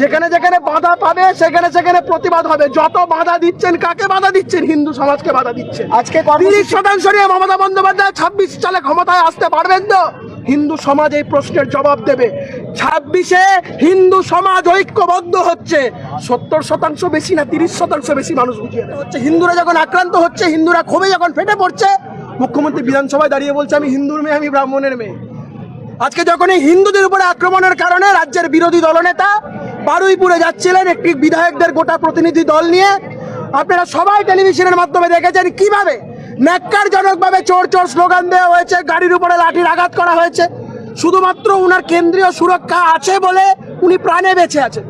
যেখানে যেখানে বাধা পাবে সেখানে সেখানে প্রতিবাদ হবে। যত বাধা দিচ্ছেন কাকে বাধা দিচ্ছেন? হিন্দু সমাজকে বাধা দিচ্ছেন। আজকে তিরিশ শতাংশ নিয়ে মমতা বন্দ্যোপাধ্যায় ছাব্বিশ সালে ক্ষমতায় আসতে পারবেন তো? হিন্দু সমাজ এই প্রশ্নের জবাব দেবে। ছাব্বিশে হিন্দু সমাজ ঐক্যবদ্ধ হচ্ছে। সত্তর শতাংশ বেশি না তিরিশ শতাংশ বেশি মানুষ বুঝিয়ে। হচ্ছে হিন্দুরা যখন আক্রান্ত হচ্ছে হিন্দুরা ক্ষোভে যখন ফেটে পড়ছে মুখ্যমন্ত্রী বিধানসভায় দাঁড়িয়ে বলছে আমি হিন্দুর মেয়ে আমি ব্রাহ্মণের মেয়ে। আজকে যখন এই হিন্দুদের উপরে আক্রমণের কারণে রাজ্যের বিরোধী দলনেতা বারুইপুরে যাচ্ছিলেন একটি বিধায়কদের গোটা প্রতিনিধি দল নিয়ে। আপনারা সবাই টেলিভিশনের মাধ্যমে দেখেছেন কীভাবে ন্যাক্কারজনকভাবে চোর চোর স্লোগান দেওয়া হয়েছে, গাড়ির উপরে লাঠির আঘাত করা হয়েছে। শুধুমাত্র উনার কেন্দ্রীয় সুরক্ষা আছে বলে উনি প্রাণে বেঁচে আছেন।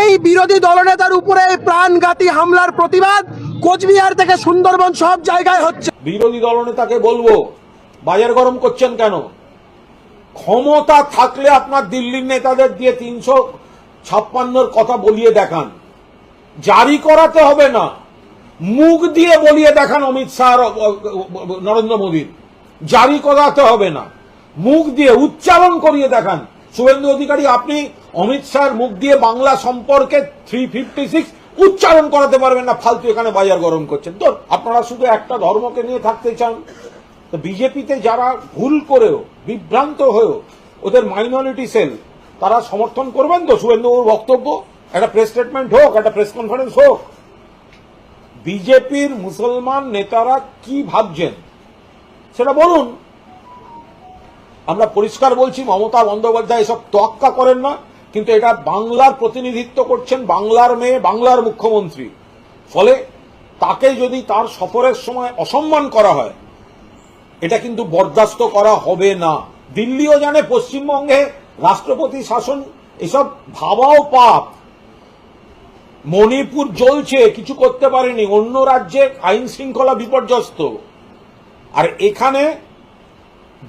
এই বিরোধী দলনেতার উপরে প্রাণঘাতী হামলার প্রতিবাদ কোচবিহার থেকে সুন্দরবন সব জায়গায় হচ্ছে। বিরোধী দলনেতাকে বলব, বাজার গরম করছেন কেন? ক্ষমতা থাকলে আপনার দিল্লির নেতাদের দিয়ে তিনশো ছাপ্পান্নর কথা বলিয়ে দেখান। জারি করাতে হবে না। মুখ দিয়ে বলিয়ে দেখান অমিত শাহ নরেন্দ্র মোদীর। জারি করাতে হবে না। মুখ দিয়ে উচ্চারণ করিয়ে দেখান। শুভেন্দু অধিকারী, আপনি অমিত শাহর মুখ দিয়ে বাংলা সম্পর্কে থ্রি ফিফটি সিক্স উচ্চারণ করাতে পারবেন না। ফালতু এখানে বাজার গরম করছেন তো আপনারা শুধু একটা ধর্মকে নিয়ে থাকতে চান। তো বিজেপিতে যারা ভুল করেও, বিভ্রান্ত হয়েও, ওদের মাইনরিটি সেল তারা সমর্থন করবেন তো শুভেন্দুর বক্তব্য। একটা প্রেস স্টেটমেন্ট হোক, একটা প্রেস কনফারেন্স হোক। বিজেপির মুসলমান নেতারা কি ভাবছেন? সেটা বলুন। আমরা পরিষ্কার বলছি, মমতা বন্দ্যোপাধ্যায় এসব তোয়াক্কা করেন না, কিন্তু এটা বাংলার প্রতিনিধিত্ব করছেন বাংলার মেয়ে, বাংলার মুখ্যমন্ত্রী। ফলে তাকে যদি তার সফরের সময় অসম্মান করা হয়, এটা কিন্তু বরদাস্ত করা হবে না। দিল্লিও জানে, পশ্চিমবঙ্গে রাষ্ট্রপতি শাসন এসব ভাবাও পাপ। মণিপুর জ্বলছে কিছু করতে পারেনি। অন্য রাজ্যে আইন শৃঙ্খলা বিপর্যস্ত। আর এখানে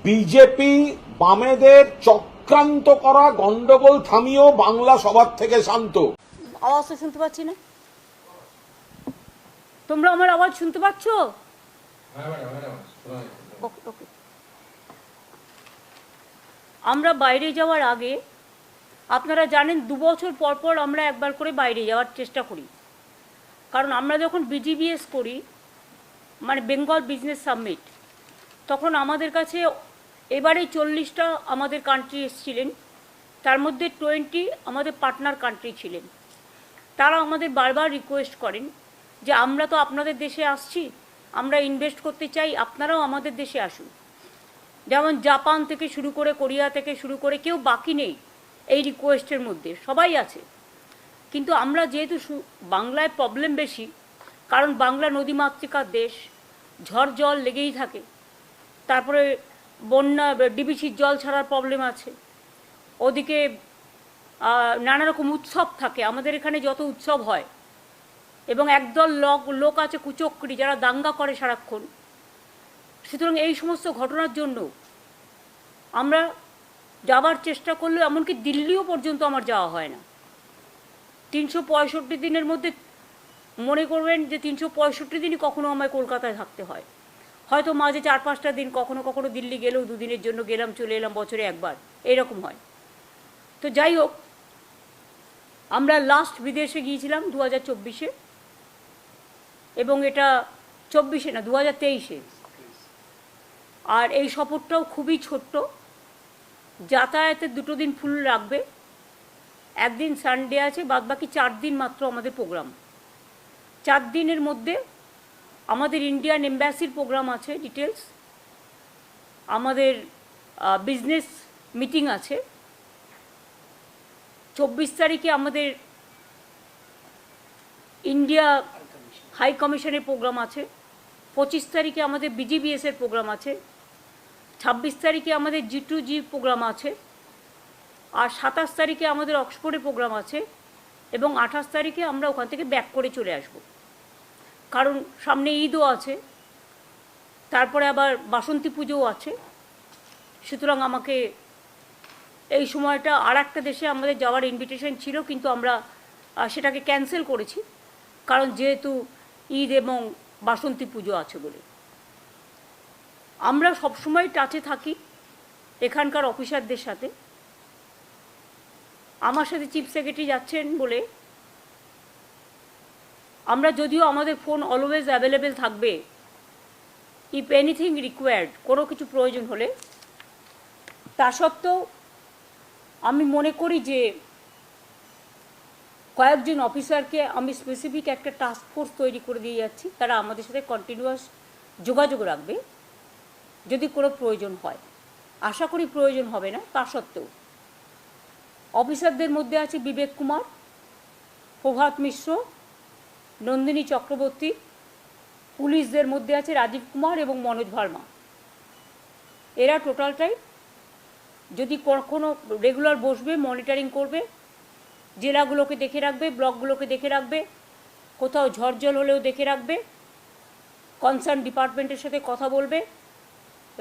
বিজেপি বামেদের চক্রান্ত করা গন্ডগোল থামিয়েও বাংলা সবার থেকে শান্ত। আওয়াজটা শুনতে পাচ্ছি না। তোমরা আমার আওয়াজ শুনতে পাচ্ছ? ওকে, ওকে। আমরা বাইরে যাওয়ার আগে, আপনারা জানেন দু বছর পর পর আমরা একবার করে বাইরে যাওয়ার চেষ্টা করি। কারণ আমরা যখন বিজিবিএস করি মানে বেঙ্গল বিজনেস সাবমিট তখন আমাদের কাছে এবারে চল্লিশটা আমাদের কান্ট্রি এসেছিলেন। তার মধ্যে টোয়েন্টি আমাদের পার্টনার কান্ট্রি ছিলেন। তারা আমাদের বারবার রিকোয়েস্ট করেন যে, আমরা তো আপনাদের দেশে আসছি, আমরা ইনভেস্ট করতে চাই, আপনারাও আমাদের দেশে আসুন। যেমন জাপান থেকে শুরু করে কোরিয়া থেকে শুরু করে কেউ বাকি নেই এই রিকোয়েস্টের মধ্যে, সবাই আছে। কিন্তু আমরা যেহেতু বাংলায় প্রবলেম বেশি, কারণ বাংলা নদীমাতৃকার দেশ, ঝড় জল লেগেই থাকে, তারপরে বন্যা, ডিবিসির জল ছাড়ার প্রবলেম আছে, ওদিকে নানা রকম উৎসব থাকে, আমাদের এখানে যত উৎসব হয়, এবং একদল লোক লোক আছে কুচক্রি, যারা দাঙ্গা করে সারাক্ষণ সুতরাং এই সমস্ত ঘটনার জন্য আমরা যাবার চেষ্টা করলেও এমনকি দিল্লিও পর্যন্ত আমার যাওয়া হয় না। তিনশো পঁয়ষট্টি দিনের মধ্যে মনে করবেন যে তিনশো পঁয়ষট্টি দিনই কখনো আমায় কলকাতায় থাকতে হয়। হয়তো মাঝে চার পাঁচটা দিন কখনো কখনো দিল্লি গেলেও দুদিনের জন্য গেলাম, চলে এলাম বছরে একবার। এরকম হয়। তো যাই হোক, আমরা লাস্ট বিদেশে গিয়েছিলাম দু হাজার চব্বিশে এবং এটা চব্বিশে না দু হাজার তেইশে। আর এই সফরটাও খুবই ছোট্ট। যাতায়াতের দুটো দিন ফুল রাখবে। একদিন সানডে আছে বাদ বাকি চার দিন মাত্র আমাদের প্রোগ্রাম চার দিনের মধ্যে আমাদের ইন্ডিয়ান এম্বাসির প্রোগ্রাম আছে ডিটেলস আমাদের বিজনেস মিটিং আছে। চব্বিশ তারিখে আমাদের ইন্ডিয়া হাই কমিশনের প্রোগ্রাম আছে। পঁচিশ তারিখে আমাদের বিজিবিএসের প্রোগ্রাম আছে। ছাব্বিশ তারিখে আমাদের জি টু জি প্রোগ্রাম আছে, আর সাতাশ তারিখে আমাদের অক্সফোর্ডে প্রোগ্রাম আছে, এবং আঠাশ তারিখে আমরা ওখান থেকে ব্যাক করে চলে আসব। কারণ সামনে ঈদও আছে, তারপরে আবার বাসন্তী পুজোও আছে। সুতরাং আমাকে এই সময়টা আর একটা দেশে আমাদের যাওয়ার ইনভিটেশন ছিল, কিন্তু আমরা সেটাকে ক্যান্সেল করেছি, কারণ যেহেতু ঈদ এবং বাসন্তী পুজো আছে বলে। আমরা সবসময় টাচে থাকি এখানকার অফিসারদের সাথে। আমার সাথে চিফ সেক্রেটারি যাচ্ছেন বলে আমরা যদিও আমাদের ফোন অলওয়েজ অ্যাভেলেবেল থাকবে ইফ এনিথিং রিকোয়ার্ড কোনো কিছু প্রয়োজন হলে। তা সত্ত্বেও আমি মনে করি যে কয়েকজন অফিসারকে আমি স্পেসিফিক একটা টাস্ক ফোর্স তৈরি করে দিয়ে যাচ্ছি, তারা আমাদের সাথে কন্টিনিউয়াস যোগাযোগ রাখবে। যদি কোনো প্রয়োজন হয়। আশা করি প্রয়োজন হবে না, তা সত্ত্বেও। অফিসারদের মধ্যে আছে বিবেক কুমার, প্রভাত মিশ্র, নন্দিনী চক্রবর্তী, পুলিশদের মধ্যে আছে রাজীব কুমার এবং মনোজ ভার্মা। এরা টোটালটাই যদি কখনো রেগুলার বসবে মনিটরিং করবে, জেলাগুলোকে দেখে রাখবে, ব্লকগুলোকে দেখে রাখবে, কোথাও ঝড়জল হলেও দেখে রাখবে কনসার্ন ডিপার্টমেন্টের সাথে কথা বলবে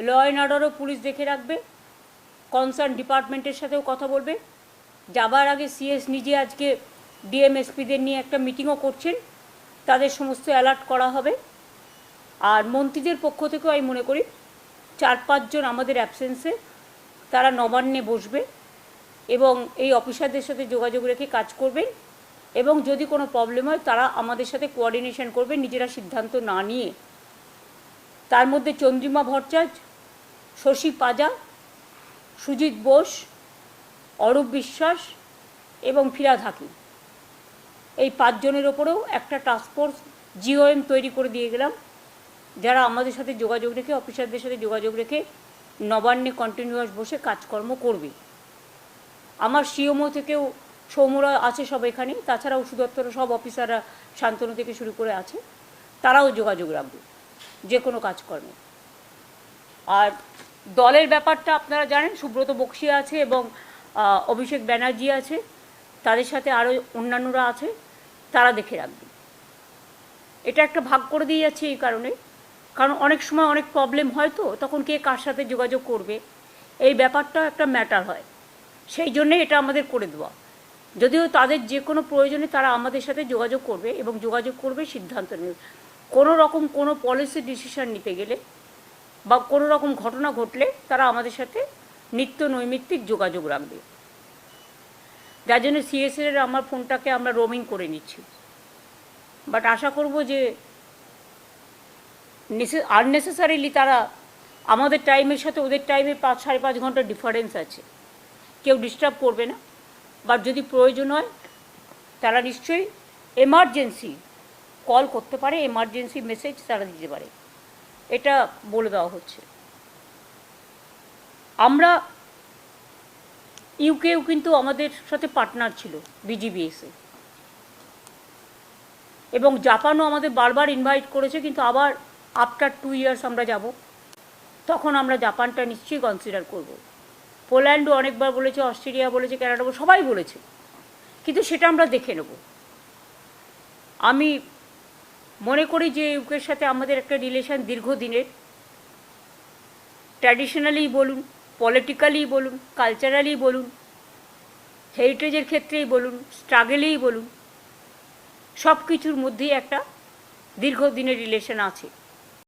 ল অ্যান্ড অর্ডারও পুলিশ দেখে রাখবে, কনসার্ন ডিপার্টমেন্টের সাথেও কথা বলবে। যাবার আগে সিএস নিজে আজকে ডিএমএসপিদের নিয়ে একটা মিটিংও করছেন, তাদের সমস্ত অ্যালার্ট করা হবে। আর মন্ত্রীদের পক্ষ থেকেও আমি মনে করি, চার পাঁচজন আমাদের অ্যাবসেন্সে, তারা নবান্নে বসবে এবং এই অফিসারদের সাথে যোগাযোগ রেখে কাজ করবেন এবং যদি কোনো প্রবলেম হয়, তারা আমাদের সাথে কোঅর্ডিনেশন করবে নিজেরা সিদ্ধান্ত না নিয়ে। তার মধ্যে চন্দ্রিমা ভট্টাচার্য, শশী পাজা সুজিত বোস, অরূপ বিশ্বাস এবং ফিরাদ হাকিম। এই পাঁচজনের ওপরেও একটা টাস্কফোর্স জিওএম তৈরি করে দিয়ে গেলাম, যারা আমাদের সাথে যোগাযোগ রেখে, অফিসারদের সাথে যোগাযোগ রেখে নবান্নে কন্টিনিউয়াস বসে কাজকর্ম করবে। আমার সিওমো থেকেও সৌমরা আছে সব এখানে, তাছাড়াও সুদত্তর সব অফিসাররা শান্তনু থেকে শুরু করে আছে, তারাও যোগাযোগ রাখবে। যে কোনো কাজকর্মে। আর দলের ব্যাপারটা আপনারা জানেন, সুব্রত বক্সি আছে এবং অভিষেক ব্যানার্জি আছে। তাদের সাথে আরও অন্যান্যরা আছে, তারা দেখে রাখবে। এটা একটা ভাগ করে দিয়ে যাচ্ছে এই কারণে। কারণ অনেক সময় অনেক প্রবলেম হয় তো, তখন কে কার সাথে যোগাযোগ করবে? এই ব্যাপারটা একটা ম্যাটার হয়। সেই জন্যে এটা আমাদের করে দেওয়া। যদিও তাদের যে কোনো প্রয়োজনে তারা আমাদের সাথে যোগাযোগ করবে এবং যোগাযোগ করবে সিদ্ধান্ত নেবে কোনো রকম কোনো পলিসি ডিসিশন নিতে গেলে বা কোনো রকম ঘটনা ঘটলে তারা আমাদের সাথে নিত্য নৈমিত্তিক যোগাযোগ রাখবে। যার জন্য সিএসএর আমার ফোনটাকে আমরা রোমিং করে নিচ্ছি। বাট আশা করব যে আননেসেসারিলি তারা আমাদের টাইমের সাথে ওদের টাইমে পাঁচ, সাড়ে পাঁচ ঘণ্টা ডিফারেন্স আছে। কেউ ডিস্টার্ব করবে না। বাট যদি প্রয়োজন হয়, তারা নিশ্চয়ই এমার্জেন্সি কল করতে পারে এমার্জেন্সি মেসেজ তারা দিতে পারে। এটা বলে দেওয়া হচ্ছে। আমরা ইউকেও কিন্তু আমাদের সাথে পার্টনার ছিল বিজিবিএসে এবং জাপানও আমাদের বারবার ইনভাইট করেছে, কিন্তু আবার আফটার টু ইয়ার্স আমরা যাব, তখন আমরা জাপানটা নিশ্চয়ই কনসিডার করব। পোল্যান্ডও অনেকবার বলেছে, অস্ট্রেলিয়া বলেছে, কানাডা সবাই বলেছে। কিন্তু সেটা আমরা দেখে নেব। আমি মনে করি যে ইউকের সাথে আমাদের একটা রিলেশন দীর্ঘদিনের। ট্র্যাডিশনালি বলুন পলিটিক্যালি বলুন কালচারালি বলুন হেরিটেজের ক্ষেত্রেই বলুন স্ট্রাগেলেই বলুন সব কিছুর মধ্যেই একটা দীর্ঘদিনের রিলেশন আছে।